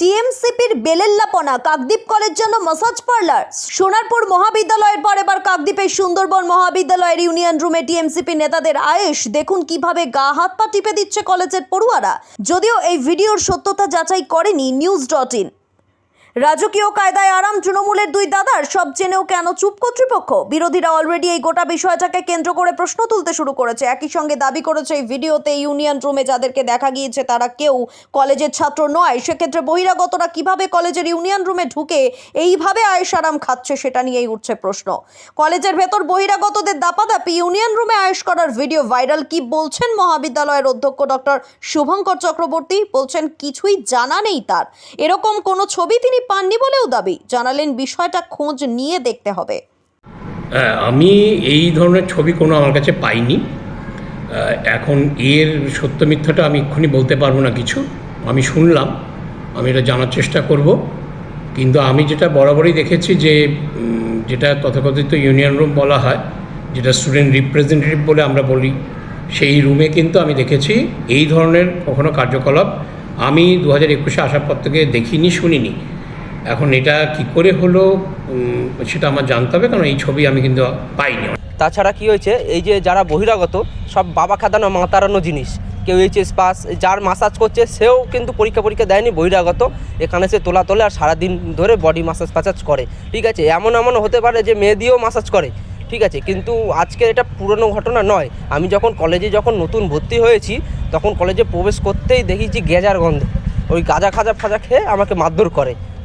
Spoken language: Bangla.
টিএমসিপির বেলেল্লাপনা, কাকদ্বীপ কলেজ জন্য মাসাজ পার্লার সোনারপুর মহাবিদ্যালয়ের পর এবার কাকদ্বীপের সুন্দরবন মহাবিদ্যালয়ের ইউনিয়ন রুমে টিএমসিপি নেতাদের আয়েস দেখুন কীভাবে গা, হাত পা টিপে দিচ্ছে কলেজের পড়ুয়ারা। যদিও এই ভিডিওর সত্যতা যাচাই করেনি নিউজ ডট ইন রাজকীয় কায়দায় আরাম তৃণমূলের দুই দাদার, সব জেনেও কেন চুপ কর্তৃপক্ষ? বিরোধীরা অলরেডি এই গোটা বিষয়টাকে কেন্দ্র করে প্রশ্ন তুলতে শুরু করেছে। একই সঙ্গে দাবি করেছে এই ভিডিওতে ইউনিয়ন রুমে যাদেরকে দেখা গিয়েছে, তারা কেউ কলেজের ছাত্র নয়। সেক্ষেত্রে বহিরাগতরা কীভাবে কলেজের ইউনিয়ন রুমে ঢুকে এইভাবে আয়েশ আরাম খাচ্ছে সেটা নিয়েই উঠছে প্রশ্ন। কলেজের ভেতর বহিরাগতদের দাপাদাপি, ইউনিয়ন রুমে আয়েশ করার ভিডিও ভাইরাল কি বলছেন মহাবিদ্যালয়ের অধ্যক্ষ ডক্টর শুভঙ্কর চক্রবর্তী? বলছেন, কিছুই জানা নেই তার। এরকম কোনো ছবি তিনি পাননি বলেও দাবি। জানালেন বিষয়টা খোঁজ নিয়ে দেখতে হবে। হ্যাঁ, আমি এই ধরনের ছবি কোনো আমার কাছে পাইনি। এখন এর সত্য মিথ্যাটা আমি এক্ষুনি বলতে পারব না কিছু। আমি শুনলাম আমি এটা জানার চেষ্টা করব। কিন্তু আমি যেটা বরাবরই দেখেছি যে যেটা তথাকথিত ইউনিয়ন রুম বলা হয় যেটা স্টুডেন্ট রিপ্রেজেন্টেটিভ বলে আমরা বলি সেই রুমে কিন্তু আমি দেখেছি এই ধরনের কখনো কার্যকলাপ। আমি দু হাজার একুশে আসার পর থেকে দেখিনি শুনিনি। এখন এটা কি করে হলো সেটা আমার জানতে হবে, কারণ এই ছবি আমি কিন্তু পাইনি। তাছাড়া কি হয়েছে, এই যে যারা বহিরাগত, সব বাবা খাদানো মাতারানো জিনিস। কেউ এইচএস পাস যার মাসাজ করছে, সেও কিন্তু পরীক্ষা পরীক্ষা দেয়নি, বহিরাগত। এখানে সে তোলা তোলে আর সারাদিন ধরে বডি মাসাজ ফাসাজ করে। ঠিক আছে, এমন এমন হতে পারে যে মেয়ে দিয়েও মাসাজ করে। ঠিক আছে, কিন্তু আজকে এটা পুরনো ঘটনা নয়। আমি যখন কলেজে যখন নতুন ভর্তি হয়েছি, তখন কলেজে প্রবেশ করতেই দেখেছি গেজার গন্ধ। ওই গাজা খাজা ফাজা খেয়ে আমাকে মারধর করে।